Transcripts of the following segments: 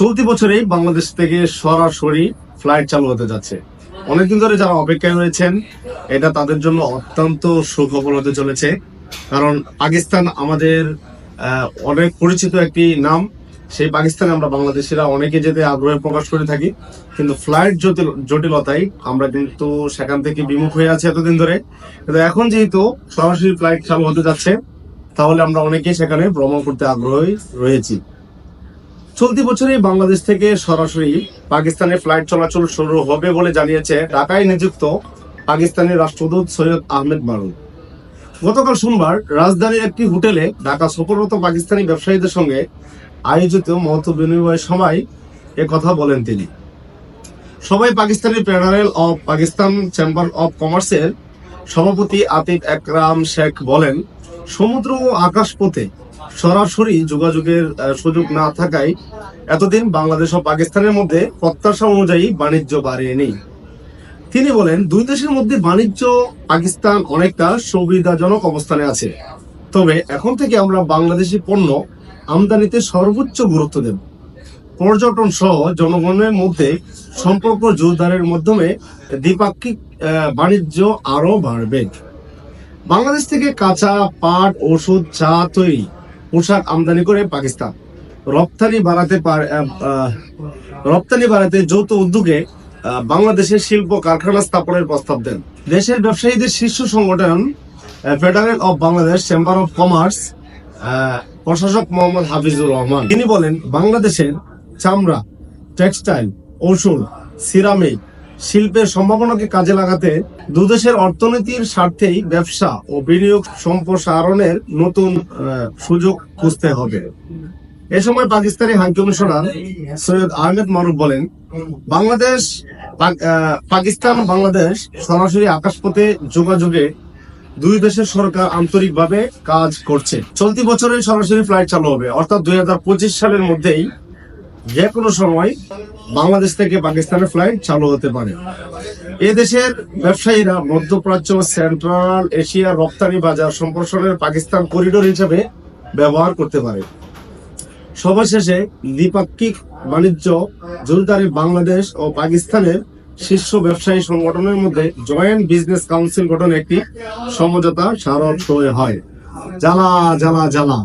চলতি বছরেই বাংলাদেশ থেকে সরাসরি ফ্লাইট চালু হতে যাচ্ছে। অনেকদিন ধরে যারা অপেক্ষায় রয়েছেন, এটা তাদের জন্য অত্যন্ত সুখবর হতে চলেছে। কারণ পাকিস্তান আমাদের অনেক পরিচিত একটি নাম। সেই পাকিস্তানে আমরা বাংলাদেশিরা অনেকে যেতে আগ্রহ প্রকাশ করে থাকি। কিন্তু ফ্লাইট জটিল, জটিলতায় আমরা কিন্তু সেখান থেকে বিমুখ হয়ে আছি এতদিন ধরে। কিন্তু এখন যেহেতু সরাসরি ফ্লাইট চালু হতে যাচ্ছে, তাহলে আমরা অনেকেই সেখানে ভ্রমণ করতে আগ্রহী রয়েছি। চলতি বছরই বাংলাদেশ থেকে সরাসরি পাকিস্তানে ফ্লাইট চলাচল শুরু হবে বলে জানিয়েছে ঢাকায় নিযুক্ত পাকিস্তানের রাষ্ট্রদূত সৈয়দ আহমেদ মারুন। গতকাল সোমবার রাজধানীর একটি হোটেলে ঢাকা সফররত পাকিস্তানি ব্যবসায়ীদের সঙ্গে আয়োজিত মত বিনিময় সময় এ কথা বলেন তিনি। সবাই পাকিস্তানি প্যানারেল অফ পাকিস্তান চেম্বার অফ কমার্সের সভাপতি আতিফ একরাম শেখ বলেন, সমুদ্র ও আকাশপথে সরাসরি যোগাযোগের সুযোগ না থাকায় এতদিন বাংলাদেশ ও পাকিস্তানের মধ্যে প্রত্যাশা অনুযায়ী বাণিজ্য বাড়েনি তিনি বলেন, দুই দেশের মধ্যে বাণিজ্য পাকিস্তান অনেকটা সুবিধাজনক অবস্থানে আছে। তবে এখন থেকে আমরা বাংলাদেশি পণ্য আমদানিতে সর্বোচ্চ গুরুত্ব দেব। পর্যটন সহ জনগণের মধ্যে সম্পর্ক জোরদারের মাধ্যমে দ্বিপাক্ষিক বাণিজ্য আরও বাড়বে। বাংলাদেশ থেকে কাঁচা পাট, ওষুধ, চা তৈরি পোশাক আমদানি করে পাকিস্তান। রপ্তানি বাড়াতে রপ্তানি বাড়াতে যৌথ উদ্যোগে বাংলাদেশের শিল্প কারখানা স্থাপনের প্রস্তাব দেন। দেশের ব্যবসায়ীদের শীর্ষ সংগঠন federal of Bangladesh chamber of commerce প্রশাসক মোহাম্মদ হাফিজুর রহমান। তিনি বলেন, বাংলাদেশের চামড়া, টেক্সটাইল, ঔষধ, সিরামিক শিল্পের সম্ভাবনাকে কাজে লাগাতে দুদেশের অর্থনীতির স্বার্থেই ব্যবসা ও বিনিয়োগ সম্প্রসারণের নতুন সুযোগ খুঁজতে হবে। এ সময় পাকিস্তানি হাই কমিশনার সৈয়দ আহমেদ মারুফ বলেন, বাংলাদেশ পাকিস্তান, বাংলাদেশ সরাসরি আকাশপথে যোগাযোগে দুই দেশের সরকার আন্তরিকভাবে কাজ করছে। চলতি বছরে সরাসরি ফ্লাইট চালু হবে, অর্থাৎ দুই হাজার পঁচিশ সালের মধ্যেই যে কোনো সময় বাংলাদেশ থেকে পাকিস্তানের ফ্লাইট চালু হতে পারে। এ দেশের ব্যবসায়ীরা মধ্যপ্রাচ্য সেন্ট্রাল এশিয়া রপ্তানি বাজার সম্প্রসারণের পাকিস্তান করিডোর হিসেবে ব্যবহার করতে পারে। সবার শেষে দ্বিপাক্ষিক বাণিজ্য জোরদারে বাংলাদেশ ও পাকিস্তানের শীর্ষ ব্যবসায়ী সংগঠনের মধ্যে জয়েন্ট বিজনেস কাউন্সিল গঠনে একটি সমঝোতা স্মারক সই হয়। জ্বালা জ্বালা জ্বালা।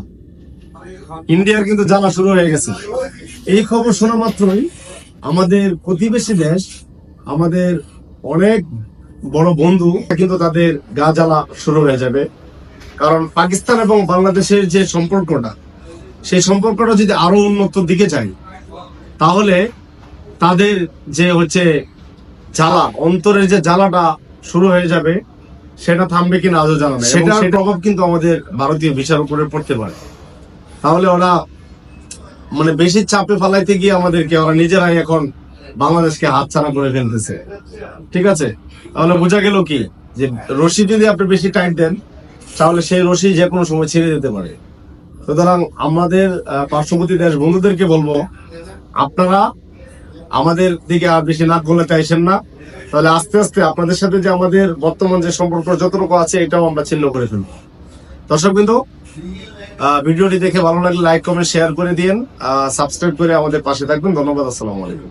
ইন্ডিয়ার কিন্তু জ্বালা শুরু হয়ে গেছে। এই খবর শোনা মাত্রই আমাদের প্রতিবেশী দেশ আমাদের অনেক বড় বন্ধু কিন্তু তাদের গা জ্বালা শুরু হয়ে যাবে। কারণ পাকিস্তান এবং বাংলাদেশের যে সম্পর্কটা সেই সম্পর্কটা যদি আরও উন্নত দিকে যায় তাহলে তাদের যে হচ্ছে জ্বালা অন্তরের যে জ্বালাটা শুরু হয়ে যাবে সেটা থামবে কিনা আজও জানা নেই। সেটার প্রভাব কিন্তু আমাদের ভারতীয় ভিসার উপরে পড়তে পারে। তাহলে ওরা মানে বেশি চাপে ফালাইতে গিয়ে আমাদেরকে, ওরা নিজেরাই এখন বাংলাদেশকে হাতছাড়া করে ফেলতেছে। ঠিক আছে? তাহলে বোঝা গেল কি? যে রশি যদি আপনি বেশি টাইট দেন, তাহলে সেই রশি যে কোনো সময় ছেড়ে দিতে পারে। সুতরাং আমাদের পার্শ্ববর্তী দেশ বন্ধুদেরকে বলব, আপনারা আমাদের দিকে আর বেশি নাক গলে চাইছেন না। তাহলে আস্তে আস্তে আপনাদের সাথে যে আমাদের বর্তমান যে সম্পর্ক, যতটুকু আছে, এটাও আমরা ছিন্ন করে ফেলব। দর্শক বিন্দু ভিডিওটি দেখে ভালো লাগলে লাইক কমেন্ট শেয়ার করে দিন সাবস্ক্রাইব করে আমাদের পাশে থাকবেন। ধন্যবাদ, আসসালামু আলাইকুম।